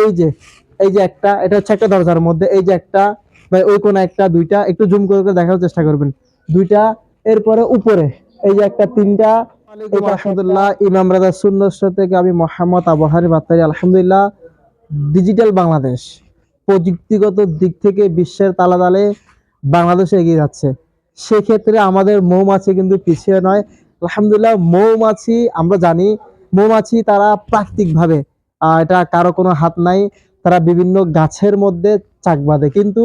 এই যে এই যে একটা, এটা হচ্ছে একটা দরজার মধ্যে, এই যে একটা বা ওই কোন একটা, দুইটা, একটু জুম করে করে দেখার চেষ্টা করবেন। দুইটা, এরপরে উপরে, এই যে একটা, তিনটা আলহামদুলিল্লাহ, ইমাম রাজা সুন্নত থেকে আমি মোহাম্মদ আবহারি বাত্তারি আলহামদুলিল্লাহ ডিজিটাল বাংলাদেশ, প্রযুক্তিগত দিক থেকে বিশ্বের তালাতালে বাংলাদেশ এগিয়ে যাচ্ছে। সেক্ষেত্রে আমাদের মৌমাছি কিন্তু পিছিয়ে নয়। আলহামদুলিল্লাহ, মৌমাছি আমরা জানি, মৌমাছি তারা প্রাকৃতিকভাবে এটা কারও কোনো হাত নাই, তারা বিভিন্ন গাছের মধ্যে চাক বাঁধে। কিন্তু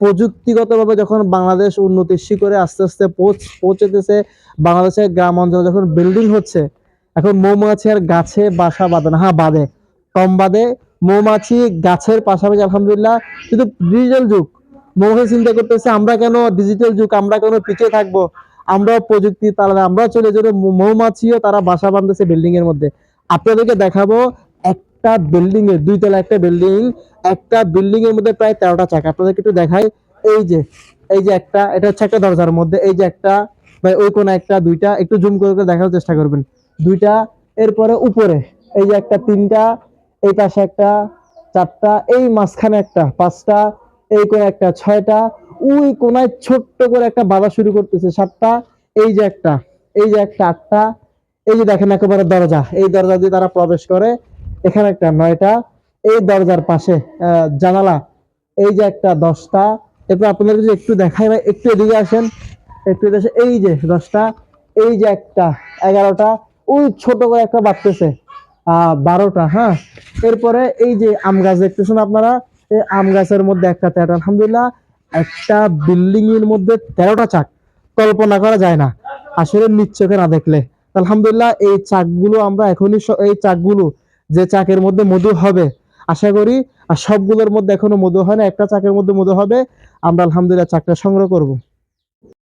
প্রযুক্তিগতভাবে যখন বাংলাদেশ উন্নতির শিখরে আস্তে আস্তে পৌঁছ পৌঁছেতেছে বাংলাদেশের গ্রাম অঞ্চলে যখন বিল্ডিং হচ্ছে, এখন মৌমাছি আর গাছে বাসা বাঁধে না। হ্যাঁ বাঁধে কম বাঁধে, মৌমাছি গাছের পাশাপাশি, আলহামদুলিল্লাহ, কিন্তু ডিজিটাল যুগ। মৌমাছি চিন্তা করতেছে, আমরা কেন ডিজিটাল যুগ, আমরা কেন পিছিয়ে থাকব? আমরাও প্রযুক্তি তাহলে আমরাও চলে যাব, মৌমাছিও তারা বাসা বাঁধতেছে বিল্ডিং এর মধ্যে। আপনাদেরকে দেখাবো একটা বিল্ডিং এর, দুই তলা একটা বিল্ডিং একটা বিল্ডিং এর মধ্যে প্রায় তেরোটা চাকা। আপনাদেরকে একটু দেখাই, এই যে এই যে একটা, এটা হচ্ছে একটা দরজার মধ্যে, এই যে একটা, বা ওই কোন একটা, দুইটা, একটু জুম করে করে দেখার চেষ্টা করবেন। দুইটা, এরপরে উপরে, এই যে একটা তিনটা, এই পাশে একটা, চারটা, এই মাঝখানে একটা, পাঁচটা, এই কোন একটা, ছয়টা, ওই কোনায় ছোট্ট করে একটা বাধা শুরু করতেছে, সাতটা, এই যে একটা, এই যে একটা, আটটা, এই যে দেখেন একেবারে দরজা, এই দরজা দিয়ে তারা প্রবেশ করে এখানে একটা নয়টা, এই দরজার পাশে জানালা, এই যে একটা দশটা। এরপর আপনাদের যদি একটু দেখাই ভাই, একটু এদিকে আসেন, একটু এদিকে এই যে দশটা, এই যে একটা এগারোটা ওই ছোট করে একটা বাড়তেছে বারোটা হ্যাঁ? এরপরে এই যে আম গাছ দেখতেছেন আপনারা, এই আম গাছের মধ্যে একটা তেরোটা আলহামদুলিল্লাহ, একটা বিল্ডিং এর মধ্যে তেরোটা চাক, কল্পনা করা যায় না, আসলে নিচ্চকে না দেখলে। আলহামদুলিল্লাহ, এই চাকগুলো আমরা এখনই এই চাকগুলো যে চাকের মধ্যে মধু হবে, আশা করি, আর সবগুলোর মধ্যে এখনও মধু হয় না, একটা চাকের মধ্যে মধু হবে, আমরা আলহামদুলিল্লাহ চাকটা সংগ্রহ করব।